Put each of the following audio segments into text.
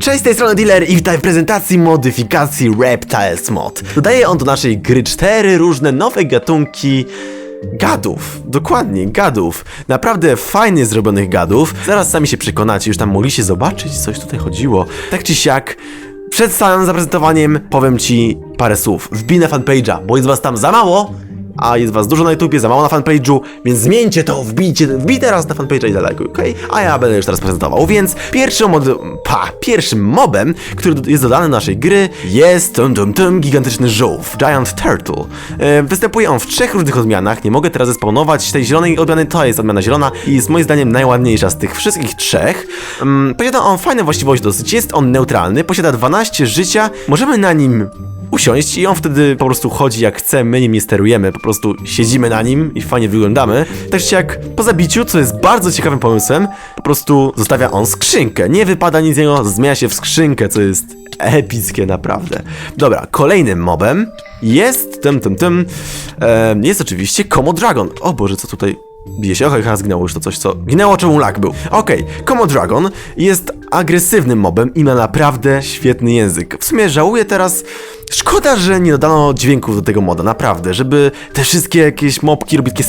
Cześć, z tej strony Dealer i witaj w prezentacji modyfikacji Reptiles Mod. Dodaje on do naszej gry cztery różne nowe gatunki gadów. Dokładnie, gadów. Naprawdę fajnie zrobionych gadów. Zaraz sami się przekonacie, już tam mogliście zobaczyć, coś tutaj chodziło. Tak czy siak, przed samym zaprezentowaniem powiem ci parę słów. Wbij na fanpage'a, bo jest was tam za mało, a jest was dużo na YouTubie, za mało na fanpage'u, więc zmieńcie to, wbijcie, wbij teraz na fanpage'a i zalajkuj, okej? A ja będę już teraz prezentował, więc pierwszym mod, pa, pierwszym mobem, który jest dodany do naszej gry jest tum tum tum gigantyczny żółw, Giant Turtle. E, występuje on w trzech różnych odmianach, nie mogę teraz zespawnować tej zielonej odmiany, to jest odmiana zielona i jest moim zdaniem najładniejsza z tych wszystkich trzech. Um, posiada on fajną właściwość dosyć, jest on neutralny, posiada 12 życia, możemy na nim usiąść i on wtedy po prostu chodzi jak chce, my nim nie sterujemy, po prostu siedzimy na nim i fajnie wyglądamy. Też jak po zabiciu, co jest bardzo ciekawym pomysłem, po prostu zostawia on skrzynkę. Nie wypada nic z niego, zmienia się w skrzynkę, co jest epickie naprawdę. Dobra, kolejnym mobem jest tym, tym, tym, em, jest oczywiście Komo Dragon. O Boże, co tutaj bije się? Okej, chyba zginęło już to coś, co... Ginęło czemu lak był. Okej, Komo Dragon jest agresywnym mobem i ma naprawdę świetny język. W sumie żałuję teraz... Szkoda, że nie dodano dźwięków do tego moda, naprawdę, żeby te wszystkie jakieś mobki robić takie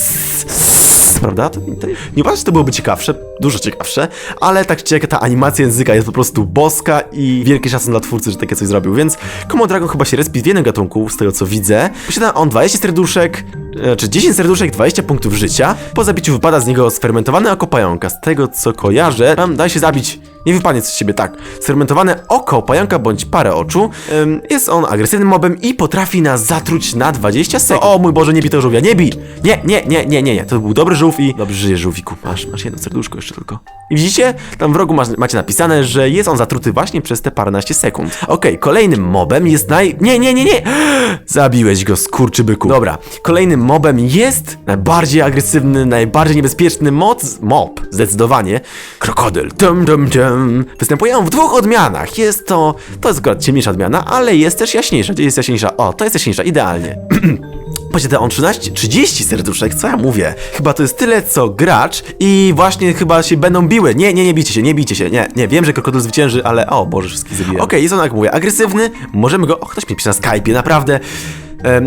prawda? To, to, nie uważasz, że to byłoby ciekawsze, dużo ciekawsze, ale tak czy jak ta animacja języka jest po prostu boska i wielki szacun dla twórcy, że takie coś zrobił, więc Komo Dragon chyba się respi w jednym gatunku, z tego co widzę. Posiada on 20 serduszek, e, czy 10 serduszek, 20 punktów życia. Po zabiciu wypada z niego sfermentowane oko pająka. Z tego co kojarzę, tam da się zabić, nie wypadnie coś z siebie, tak. Sfermentowane oko pająka bądź parę oczu. Ym, jest on agresywnym mobem i potrafi nas zatruć na 20 sekund. O mój Boże, nie bij tego żółwia, nie bij! Nie, nie, nie, nie, nie, nie. To był dobry żółw i... Dobrze żyje żółwiku. Masz, masz jedno serduszko jeszcze tylko. I widzicie? Tam w rogu masz, macie napisane, że jest on zatruty właśnie przez te paręnaście sekund. Okej, kolejnym mobem jest naj... Nie, nie, nie, nie! Zabiłeś go, skurczybyku. Dobra, kolejnym mobem jest najbardziej agresywny, najbardziej niebezpieczny moc... mob, zdecydowanie. Krokodyl. Tum, tum, tum. Występuje on w dwóch odmianach. Jest to... To jest akurat ciemniejsza odmiana, ale jest też jaśniejsza. Gdzie jest jaśniejsza? O, to jest jaśniejsza, idealnie. Posiada on 13, 30 serduszek, co ja mówię? Chyba to jest tyle, co gracz i właśnie chyba się będą biły. Nie, nie, nie bijcie się, nie bijcie się, nie, nie, wiem, że krokodyl zwycięży, ale o Boże, wszystkich zabija. Okej, jest on, jak mówię, agresywny, możemy go, o, ktoś mi pisze na Skype'ie, naprawdę.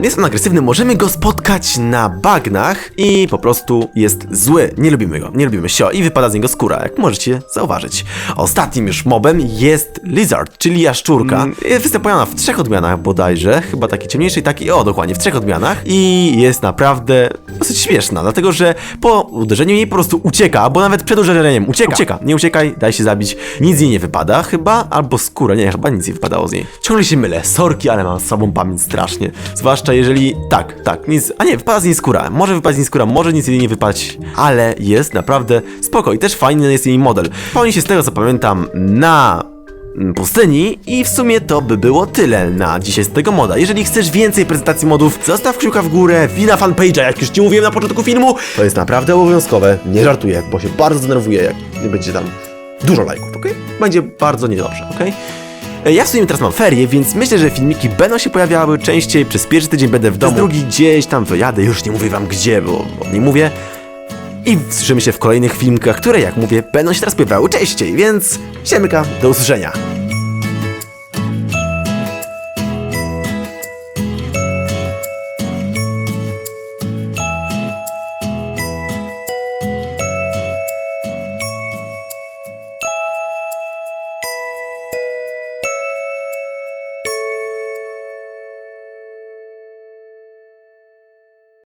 Jest on agresywny, możemy go spotkać na bagnach i po prostu jest zły. Nie lubimy go, nie lubimy sio i wypada z niego skóra, jak możecie zauważyć. Ostatnim już mobem jest Lizard, czyli jaszczurka. Jest występująca w trzech odmianach bodajże, chyba taki ciemniejszy i taki, o dokładnie, w trzech odmianach i jest naprawdę dosyć śmieszna, dlatego że po uderzeniu jej po prostu ucieka, bo nawet przed uderzeniem ucieka. Ucieka, nie uciekaj, daj się zabić. Nic niej nie wypada chyba, albo skóra, nie, chyba nic nie wypadało z niej. Ciągle się mylę, sorki, ale mam z sobą pamięć strasznie. Zwłaszcza jeżeli, tak, tak, nic, a nie, wypada z niej skóra. Może wypaść z niej skóra, może nic niej nie wypaść, ale jest naprawdę spoko i też fajny jest jej model. Pełni się z tego co pamiętam na mm, pustyni i w sumie to by było tyle na dzisiaj z tego moda. Jeżeli chcesz więcej prezentacji modów, zostaw kciuka w górę, wbij na fanpage'a, jak już ci mówiłem na początku filmu. To jest naprawdę obowiązkowe, nie żartuję, bo się bardzo zdenerwuję, jak nie będzie tam dużo lajków, okej? Będzie bardzo niedobrze, okej? E, Ja w sumie teraz mam ferie, więc myślę, że filmiki będą się pojawiały częściej. Przez pierwszy tydzień będę w domu. Przez drugi gdzieś tam wyjadę, już nie mówię wam gdzie, bo, bo nie mówię. I słyszymy się w kolejnych filmkach, które jak mówię, będą się teraz pojawiały częściej, więc siemka, do usłyszenia.